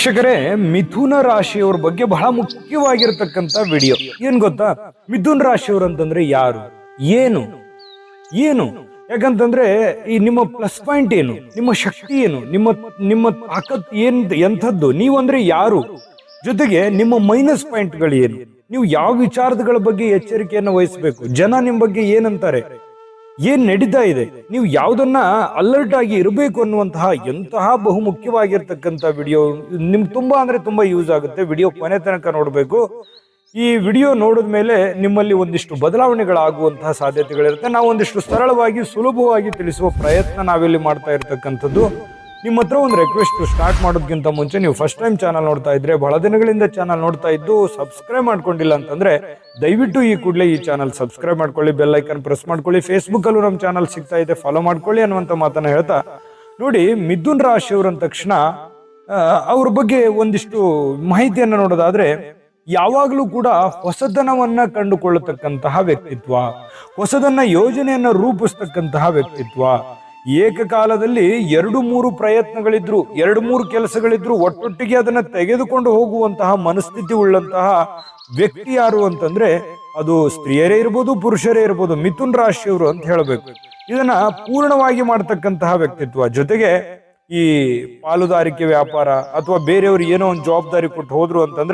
ವೀಕ್ಷಕರೇ, ಮಿಥುನ ರಾಶಿಯವ್ರ ಬಗ್ಗೆ ಬಹಳ ಮುಖ್ಯವಾಗಿರತಕ್ಕಂತ ವಿಡಿಯೋ. ಏನ್ ಗೊತ್ತಾ? ಮಿಥುನ್ ರಾಶಿಯವ್ರು ಅಂತಂದ್ರೆ ಯಾರು? ಏನು? ಏನು? ಯಾಕಂತಂದ್ರೆ ಈ ನಿಮ್ಮ ಪ್ಲಸ್ ಪಾಯಿಂಟ್ ಏನು? ನಿಮ್ಮ ಶಕ್ತಿ ಏನು? ನಿಮ್ಮ ನಿಮ್ಮ ತಾಕತ್ ಏನ್, ಎಂಥದ್ದು? ನೀವು ಅಂದ್ರೆ ಯಾರು? ಜೊತೆಗೆ ನಿಮ್ಮ ಮೈನಸ್ ಪಾಯಿಂಟ್ಗಳು ಏನು? ನೀವು ಯಾವ ವಿಚಾರಗಳ ಬಗ್ಗೆ ಎಚ್ಚರಿಕೆಯನ್ನು ವಹಿಸಬೇಕು? ಜನ ನಿಮ್ಮ ಬಗ್ಗೆ ಏನಂತಾರೆ? ಏನ್ ನಡೀತಾ ಇದೆ? ನೀವು ಯಾವುದನ್ನ ಅಲರ್ಟ್ ಆಗಿ ಇರಬೇಕು ಅನ್ನುವಂತಹ ಎಂತಹ ಬಹು ಮುಖ್ಯವಾಗಿರ್ತಕ್ಕಂಥ ವಿಡಿಯೋ ನಿಮ್ಗೆ ತುಂಬಾ ಅಂದ್ರೆ ತುಂಬಾ ಯೂಸ್ ಆಗುತ್ತೆ. ವಿಡಿಯೋ ಕೊನೆ ತನಕ ನೋಡಬೇಕು. ಈ ವಿಡಿಯೋ ನೋಡಿದ ಮೇಲೆ ನಿಮ್ಮಲ್ಲಿ ಒಂದಿಷ್ಟು ಬದಲಾವಣೆಗಳಾಗುವಂತಹ ಸಾಧ್ಯತೆಗಳಿರುತ್ತೆ. ನಾವು ಒಂದಿಷ್ಟು ಸರಳವಾಗಿ, ಸುಲಭವಾಗಿ ತಿಳಿಸುವ ಪ್ರಯತ್ನ ನಾವಿಲ್ಲಿ ಮಾಡ್ತಾ ಇರ್ತಕ್ಕಂಥದ್ದು. ನಿಮ್ಮ ಹತ್ರ ಒಂದು ರಿಕ್ವೆಸ್ಟ್ ಸ್ಟಾರ್ಟ್ ಮಾಡೋದಕ್ಕಿಂತ ಮುಂಚೆ ನೀವು ಫಸ್ಟ್ ಟೈಮ್ ಚಾನಲ್ ನೋಡ್ತಾ ಇದ್ರೆ ಬಹಳ ದಿನಗಳಿಂದ ಚಾನಲ್ ನೋಡ್ತಾ ಇದ್ದು ಸಬ್ಸ್ಕ್ರೈಬ್ ಮಾಡ್ಕೊಂಡಿಲ್ಲ ಅಂತಂದ್ರೆ ದಯವಿಟ್ಟು ಈ ಕೂಡಲೇ ಈ ಚಾನಲ್ ಸಬ್ಸ್ಕ್ರೈಬ್ ಮಾಡ್ಕೊಳ್ಳಿ ಬೆಲ್ ಐಕನ್ ಪ್ರೆಸ್ ಮಾಡ್ಕೊಳ್ಳಿ ಫೇಸ್ಬುಕ್ ಅಲ್ಲೂ ನಮ್ಮ ಚಾನಲ್ ಸಿಗ್ತಾ ಇದೆ ಫಾಲೋ ಮಾಡ್ಕೊಳ್ಳಿ ಅನ್ನುವಂಥ ಮಾತನ್ನ ಹೇಳ್ತಾ ನೋಡಿ, ಮಿಥುನ್ ರಾಶಿಯವರು ಅಂದ ತಕ್ಷಣ ಅವ್ರ ಬಗ್ಗೆ ಒಂದಿಷ್ಟು ಮಾಹಿತಿಯನ್ನು ನೋಡೋದಾದ್ರೆ ಯಾವಾಗಲೂ ಕೂಡ ಹೊಸತನವನ್ನ ಕಂಡುಕೊಳ್ಳತಕ್ಕಂತಹ ವ್ಯಕ್ತಿತ್ವ, ಹೊಸದನ್ನ ಯೋಜನೆಯನ್ನ ರೂಪಿಸ್ತಕ್ಕಂತಹ ವ್ಯಕ್ತಿತ್ವ ಏಕಕಾಲದಲ್ಲಿ ಎರಡು ಮೂರು ಪ್ರಯತ್ನಗಳಿದ್ರು, ಎರಡು ಮೂರು ಕೆಲಸಗಳಿದ್ರು, ಒಟ್ಟೊಟ್ಟಿಗೆ ಅದನ್ನ ತೆಗೆದುಕೊಂಡು ಹೋಗುವಂತಹ ಮನಸ್ಥಿತಿ ಉಳ್ಳಂತಹ ವ್ಯಕ್ತಿ ಯಾರು ಅಂತಂದ್ರೆ ಅದು ಸ್ತ್ರೀಯರೇ ಇರ್ಬೋದು, ಪುರುಷರೇ ಇರ್ಬೋದು, ಮಿಥುನ್ ರಾಶಿಯವರು ಅಂತ ಹೇಳಬೇಕು. ಇದನ್ನ ಪೂರ್ಣವಾಗಿ ಮಾಡ್ತಕ್ಕಂತಹ ವ್ಯಕ್ತಿತ್ವ. ಜೊತೆಗೆ ಈ ಪಾಲುದಾರಿಕೆ ವ್ಯಾಪಾರ ಅಥವಾ ಬೇರೆಯವರು ಏನೋ ಒಂದು ಜವಾಬ್ದಾರಿ ಕೊಟ್ಟು ಹೋದ್ರು ಅಂತಂದ್ರೆ